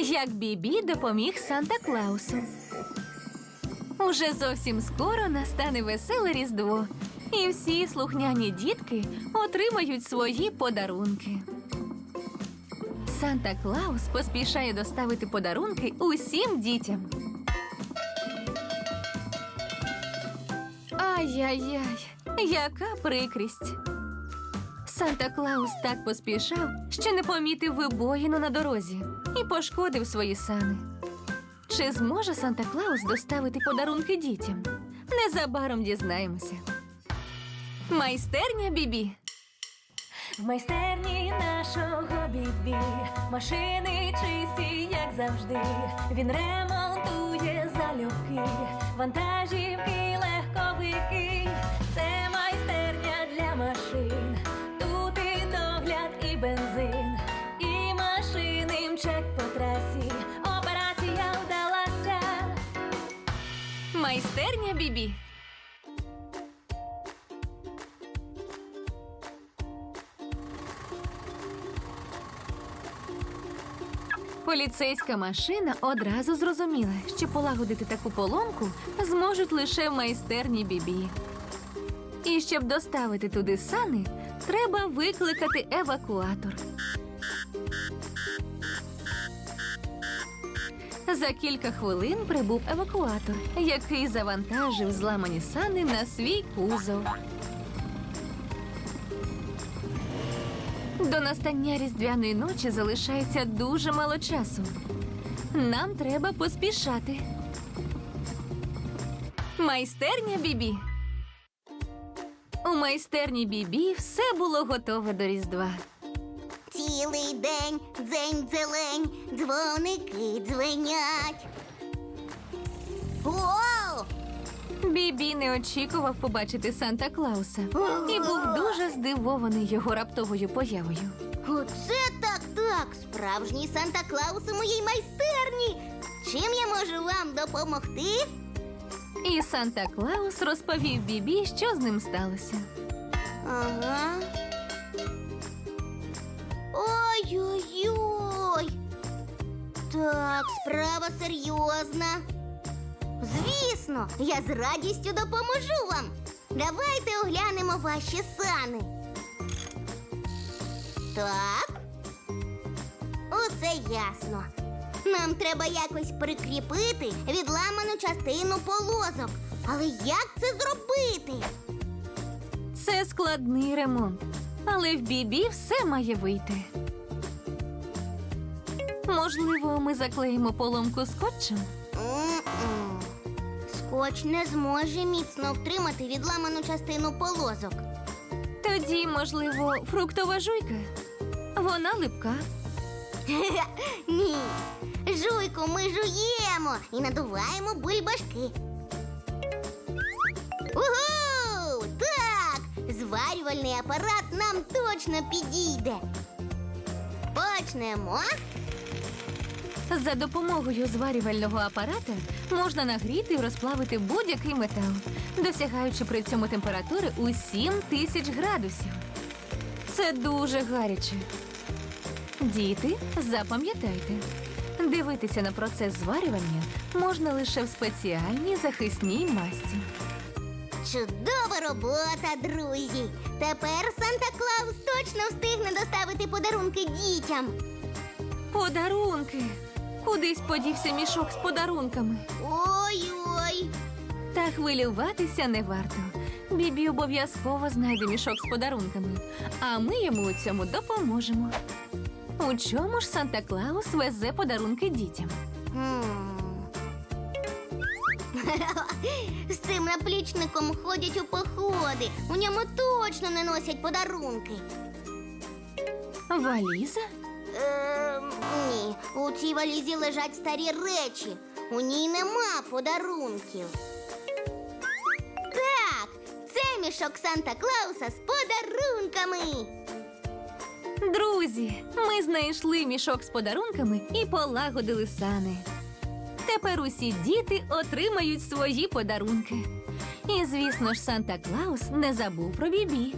як Бібі допоміг Санта Клаусу. Уже зовсім скоро настане веселе Різдво, і всі слухняні дітки отримають свої подарунки. Санта Клаус поспішає доставити подарунки усім дітям. Ай-яй-яй, яка прикрість. Санта Клаус так поспішав, що не помітив вибоїну на дорозі і пошкодив свої сани. Чи зможе Санта Клаус доставити подарунки дітям? Незабаром дізнаємося. Майстерня Бібі. В майстерні нашого бібі машини чисті, як завжди. Він ремонтує залюбки, вантажівки, легковики. Бібі. Поліцейська машина одразу зрозуміла, що полагодити таку поломку зможуть лише майстерні Бібі. І щоб доставити туди сани, треба викликати евакуатор. За кілька хвилин прибув евакуатор, який завантажив зламані сани на свій кузов. До настання різдвяної ночі залишається дуже мало часу. Нам треба поспішати. Майстерня Бібі. У майстерні Бібі все було готове до Різдва. Цілий день дзень дзелень, дзвоники дзвенять. О! Бібі не очікував побачити Санта Клауса і був дуже здивований його раптовою появою. Оце так так! Справжній Санта Клаус у моїй майстерні. Чим я можу вам допомогти? І Санта Клаус розповів Бібі, що з ним сталося. Ага. Ой-ой-ой. Так, справа серйозна. Звісно, я з радістю допоможу вам. Давайте оглянемо ваші сани. Так. Усе ясно. Нам треба якось прикріпити відламану частину полозок. Але як це зробити? Це складний ремонт, але в Бібі все має вийти. Можливо, ми заклеїмо поломку скотчем? М-м. Скотч не зможе міцно втримати відламану частину полозок. Тоді, можливо, фруктова жуйка. Вона липка. Ні. Жуйку ми жуємо і надуваємо бульбашки. Угу! Зварювальний апарат нам точно підійде. Почнемо. За допомогою зварювального апарата можна нагріти і розплавити будь-який метал, досягаючи при цьому температури у 7 тисяч градусів. Це дуже гаряче. Діти, запам'ятайте, дивитися на процес зварювання можна лише в спеціальній захисній масці. Чудова робота, друзі! Тепер Санта Клаус точно встигне доставити подарунки дітям. Подарунки! Кудись подівся мішок з подарунками. Ой-ой! Та хвилюватися не варто. Бібі обов'язково знайде мішок з подарунками, а ми йому у цьому допоможемо. У чому ж Санта Клаус везе подарунки дітям? М. З цим наплічником ходять у походи. У ньому точно не носять подарунки. Валіза? Ем, ні, у цій валізі лежать старі речі. У ній нема подарунків. Так, це мішок Санта Клауса з подарунками. Друзі, ми знайшли мішок з подарунками і полагодили сани. Тепер усі діти отримають свої подарунки. І, звісно ж, Санта Клаус не забув про Бібі.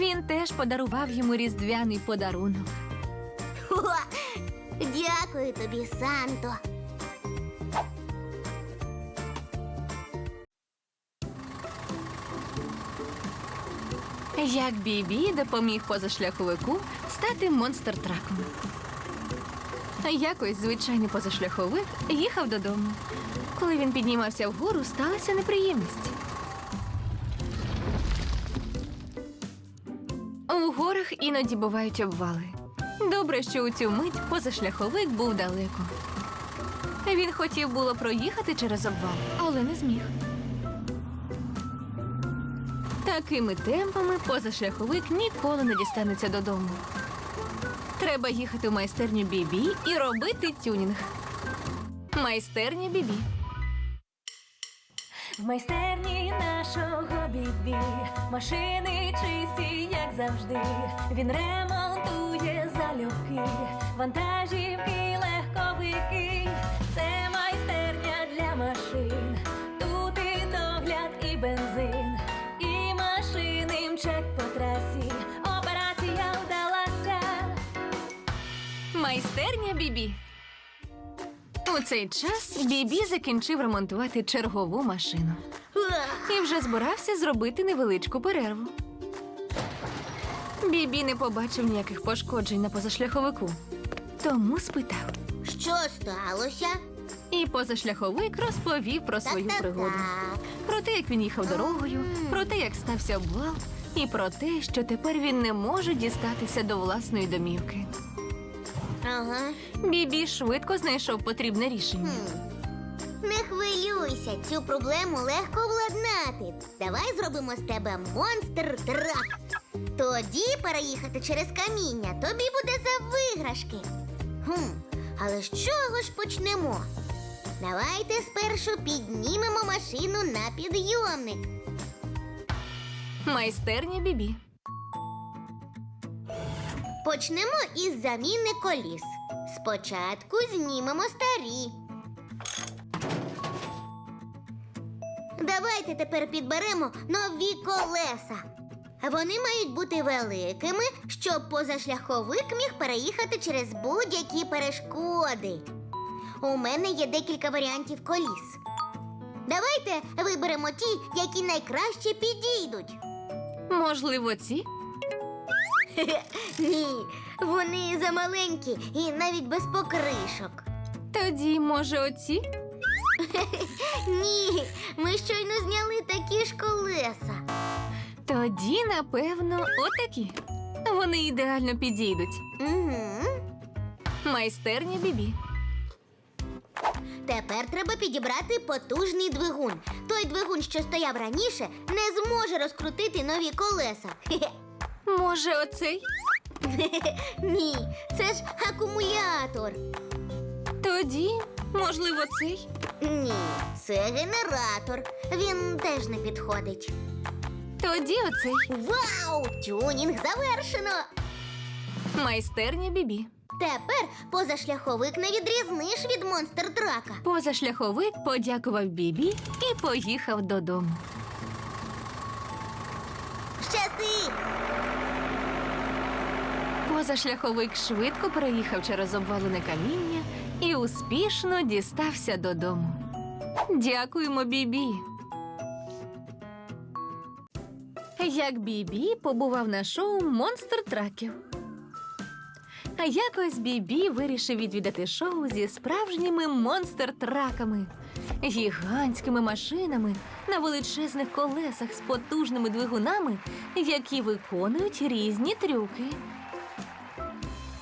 Він теж подарував йому різдвяний подарунок. Хо, Дякую тобі, Санто. Як Бібі допоміг позашляховику стати монстр-траком. Якось звичайний позашляховик їхав додому. Коли він піднімався вгору, сталася неприємність. У горах іноді бувають обвали. Добре, що у цю мить позашляховик був далеко. Він хотів було проїхати через обвал, але не зміг. Такими темпами позашляховик ніколи не дістанеться додому. Треба їхати в майстерню Бібі і робити тюнінг. Майстерня Бібі. В майстерні нашого бібі машини чисті, як завжди. Він ремонтує залюбки, вантажівки, легковики. Це Бібі. У цей час Бібі закінчив ремонтувати чергову машину і вже збирався зробити невеличку перерву. Бібі не побачив ніяких пошкоджень на позашляховику, тому спитав. Що сталося? І позашляховик розповів про свою так, так, пригоду. так. Про те, як він їхав дорогою, про те, як стався обвал, і про те, що тепер він не може дістатися до власної домівки. Ага. Бібі швидко знайшов потрібне рішення. Хм. Не хвилюйся, цю проблему легко владнати. Давай зробимо з тебе монстр трак. Тоді переїхати через каміння тобі буде за виграшки. Хм, але з чого ж почнемо? Давайте спершу піднімемо машину на підйомник. Майстерня Бібі. Почнемо із заміни коліс. Спочатку знімемо старі. Давайте тепер підберемо нові колеса. Вони мають бути великими, щоб позашляховик міг переїхати через будь-які перешкоди. У мене є декілька варіантів коліс. Давайте виберемо ті, які найкраще підійдуть. Можливо, ці? Ні, вони замаленькі і навіть без покришок. Тоді, може, оці? Ні, ми щойно зняли такі ж колеса. Тоді, напевно, отакі. Вони ідеально підійдуть. Угу. Майстерня Бібі. Тепер треба підібрати потужний двигун. Той двигун, що стояв раніше, не зможе розкрутити нові колеса. Хе-хе. Може, оцей? Ні, це ж акумулятор. Тоді, можливо, цей? Ні, це генератор. Він теж не підходить. Тоді оцей. Вау! Тюнінг завершено! Майстерня Бібі. Тепер позашляховик не відрізниш від монстр трака. Позашляховик подякував Бібі і поїхав додому. Щасти! Позашляховик швидко переїхав через обвалене каміння і успішно дістався додому. Дякуємо, Бібі. Як Бібі побував на шоу Монстр траків. А якось Бібі вирішив відвідати шоу зі справжніми монстр-траками, гігантськими машинами на величезних колесах з потужними двигунами, які виконують різні трюки.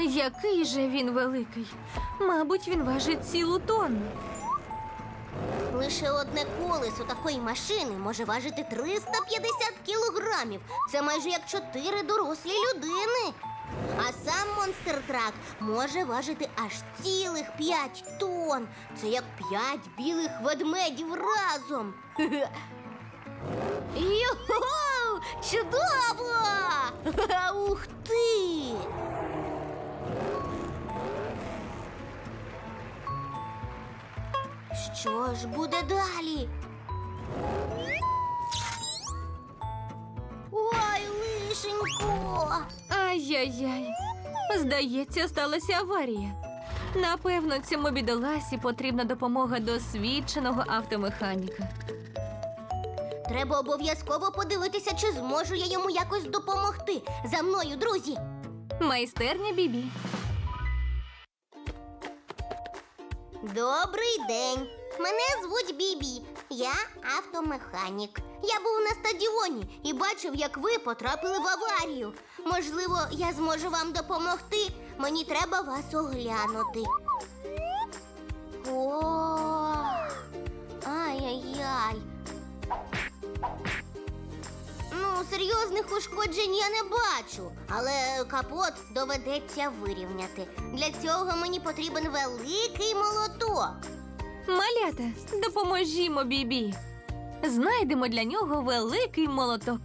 Який же він великий? Мабуть, він важить цілу тонну. Лише одне колесо такої машини може важити 350 кілограмів. Це майже як чотири дорослі людини. А сам монстр трак може важити аж цілих 5 тонн. Це як 5 білих ведмедів разом. Його! Чудово! Ух ти! Що ж буде далі? Ой, лишенько! Ай-яй-яй. Здається, сталася аварія. Напевно, цьому бідоласі потрібна допомога досвідченого автомеханіка. Треба обов'язково подивитися, чи зможу я йому якось допомогти. За мною, друзі. Майстерня Бібі. Добрий день. Мене звуть Бібі. Я автомеханік. Я був на стадіоні і бачив, як ви потрапили в аварію. Можливо, я зможу вам допомогти. Мені треба вас оглянути. О, ай-яй-яй. Ну, серйозних ушкоджень я не бачу, але капот доведеться вирівняти. Для цього мені потрібен великий молоток. Малята, допоможімо Бібі. Знайдемо для нього великий молоток.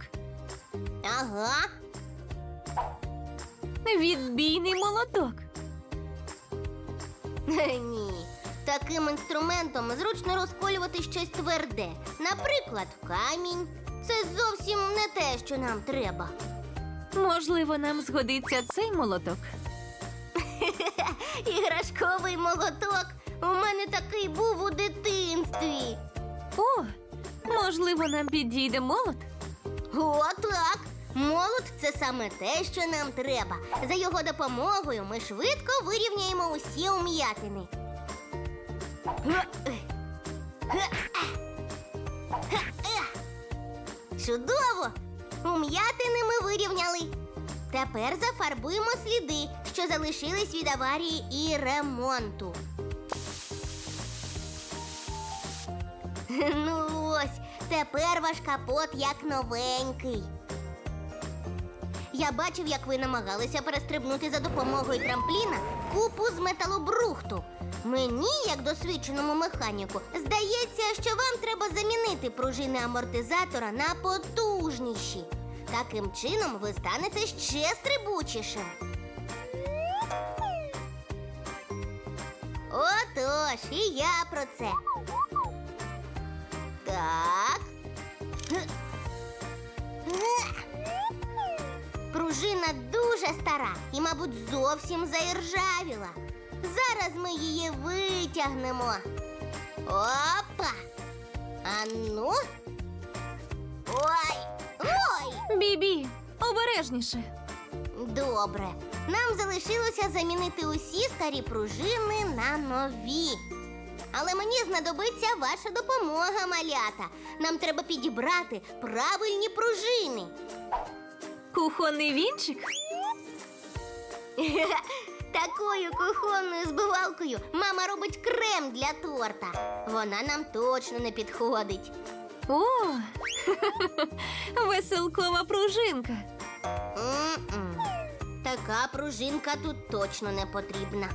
Ага. Відбійний молоток. Ні. Таким інструментом зручно розколювати щось тверде. Наприклад, камінь. Це зовсім не те, що нам треба. Можливо, нам згодиться цей молоток. Іграшковий молоток. У мене такий був у дитинстві. О, можливо, нам підійде молот. О, так. Молот це саме те, що нам треба. За його допомогою ми швидко вирівняємо усі ум'ятини. Чудово! Ум'ятини ми вирівняли. Тепер зафарбуємо сліди, що залишились від аварії і ремонту. Ну ось, тепер ваш капот як новенький. Я бачив, як ви намагалися перестрибнути за допомогою трампліна купу з металобрухту. Мені, як досвідченому механіку, здається, що вам треба замінити пружини амортизатора на потужніші. Таким чином ви станете ще стрибучішим. Отож, і я про це. Так. Пружина дуже стара і, мабуть, зовсім заіржавіла. Зараз ми її витягнемо. Опа! А ну. Ой! Ой! Бібі, обережніше. Добре. Нам залишилося замінити усі старі пружини на нові. Але мені знадобиться ваша допомога, малята. Нам треба підібрати правильні пружини. Кухонний вінчик. Такою кухонною збивалкою мама робить крем для торта. Вона нам точно не підходить. О, веселкова пружинка. М-м. Така пружинка тут точно не потрібна.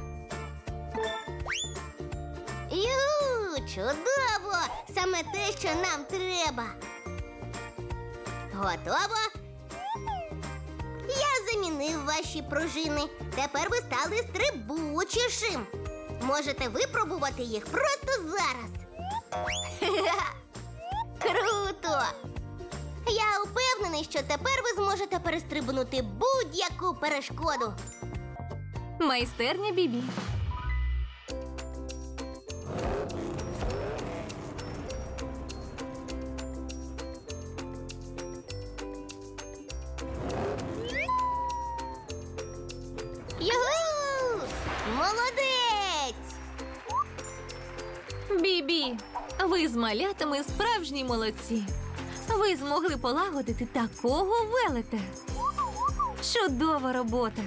Ю, чудово! Саме те, що нам треба. Готово? Я замінив ваші пружини. Тепер ви стали стрибучішим. Можете випробувати їх просто зараз. Круто! Я впевнений, що тепер ви зможете перестрибнути будь-яку перешкоду. Майстерня Бібі. З малятами справжні молодці. Ви змогли полагодити такого велета. Чудова робота.